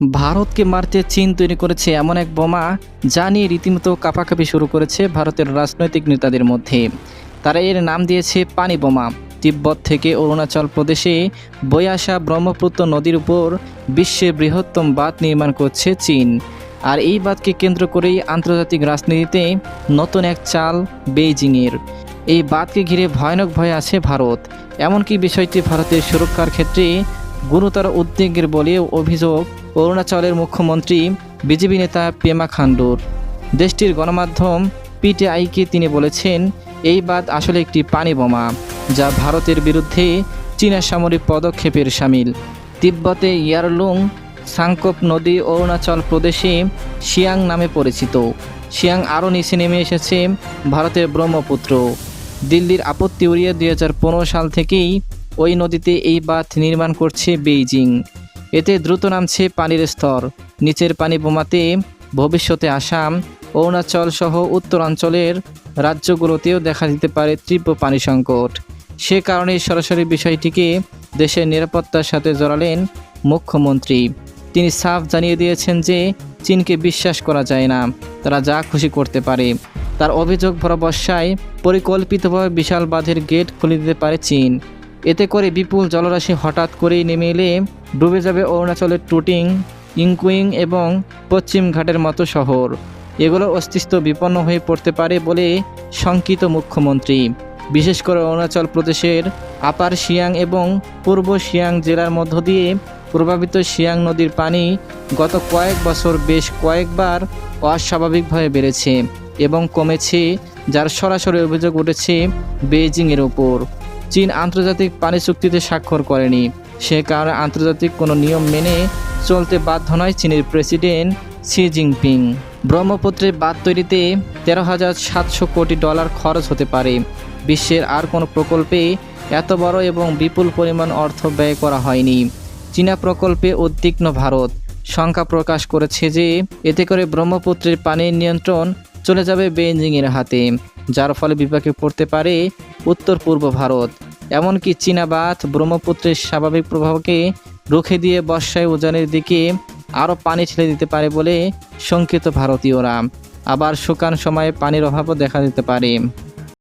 ভারতকে মারতে চীন তৈরি করেছে এমন এক বোমা যা নিয়ে রীতিমতো কাঁপাকাঁপি শুরু করেছে ভারতের রাজনৈতিক নেতাদের মধ্যে। তারা এর নাম দিয়েছে পানি বোমা। তিব্বত থেকে অরুণাচল প্রদেশে বয়ে আসা ব্রহ্মপুত্র নদীর উপর বিশ্বের বৃহত্তম বাঁধ নির্মাণ করছে চীন। আর এই বাঁধকে কেন্দ্র করেই আন্তর্জাতিক রাজনীতিতে নতুন এক চাল বেইজিংয়ের। এই বাঁধকে ঘিরে ভয়ানক ভয় আছে ভারত। এমনকি বিষয়টি ভারতের সুরক্ষার ক্ষেত্রে গুরুতর উদ্বেগের বলে অভিযোগ, অরুণাচলের মুখ্যমন্ত্রী, বিজেপি নেতা পেমা খান্ডুর দেশটির গণমাধ্যম পিটিআইকে তিনি বলেছেন, এই বাদ আসলে একটি পানি বোমা, যা ভারতের বিরুদ্ধে চীনা সামরিক পদক্ষেপের সামিল। তিব্বতে ইয়ারলুং, সাংকোপ নদী অরুণাচল প্রদেশে শিয়াং নামে পরিচিত। শিয়াং আরও নিচে নেমে এসেছে ভারতের ব্রহ্মপুত্র। দিল্লির আপত্তি উড়িয়ে দুই হাজার পনেরো সাল থেকেই ওই নদীতে এই বাঁধ নির্মাণ করছে বেইজিং। এতে দ্রুত নামছে পানির স্তর। নিচের পানি বোমাতে ভবিষ্যতে আসাম, অরুণাচল সহ উত্তরাঞ্চলের রাজ্যগুলোতেও দেখা দিতে পারে তীব্র পানি সংকট। সে কারণে সরাসরি বিষয়টিকে দেশের নিরাপত্তার সাথে জড়ালেন মুখ্যমন্ত্রী। তিনি সাফ জানিয়ে দিয়েছেন যে চীনকে বিশ্বাস করা যায় না, তারা যা খুশি করতে পারে। তার অভিযোগ ভরা বর্ষায় পরিকল্পিতভাবে বিশাল বাঁধের গেট খুলে দিতে পারে চীন। এতে করে বিপুল জলরাশি হঠাৎ করেই নেমে এলে ডুবে যাবে অরুণাচলের টুটিং, ইংকুইং এবং পশ্চিম ঘাটের মতো শহর। এগুলোর অস্তিত্ব বিপন্ন হয়ে পড়তে পারে বলে শঙ্কিত মুখ্যমন্ত্রী। বিশেষ করে অরুণাচল প্রদেশের আপার শিয়াং এবং পূর্ব শিয়াং জেলার মধ্য দিয়ে প্রভাবিত শিয়াং নদীর পানি গত কয়েক বছর বেশ কয়েকবার অস্বাভাবিকভাবে বেড়েছে এবং কমেছে, যার সরাসরি অভিযোগ উঠেছে বেইজিংয়ের ওপর। চীন আন্তর্জাতিক পানি চুক্তিতে স্বাক্ষর করেনি। সে কারণে আন্তর্জাতিক কোনো নিয়ম মেনে চলতে বাধ্য নয় চীনের প্রেসিডেন্ট শি জিনপিং। ব্রহ্মপুত্রের বাঁধ তৈরিতে তেরো হাজার সাতশো কোটি ডলার খরচ হতে পারে। বিশ্বের আর কোনো প্রকল্পে এত বড় এবং বিপুল পরিমাণ অর্থ ব্যয় করা হয়নি। চীনা প্রকল্পে উদ্বিগ্ন ভারত। শঙ্কা প্রকাশ করেছে যে এতে করে ব্রহ্মপুত্রের পানির নিয়ন্ত্রণ চলে যাবে বেইজিংয়ের হাতে, যার ফলে বিপাকে পড়তে পারে উত্তর পূর্ব ভারত। এমনকি চীনা বাঁধ ব্রহ্মপুত্রের স্বাভাবিক প্রভাবকে রুখে দিয়ে বর্ষায় উজানের দিকে আরও পানি ছেড়ে দিতে পারে বলে শঙ্কিত ভারতীয়রা। আবার শুকান সময়ে পানির অভাবও দেখা দিতে পারে।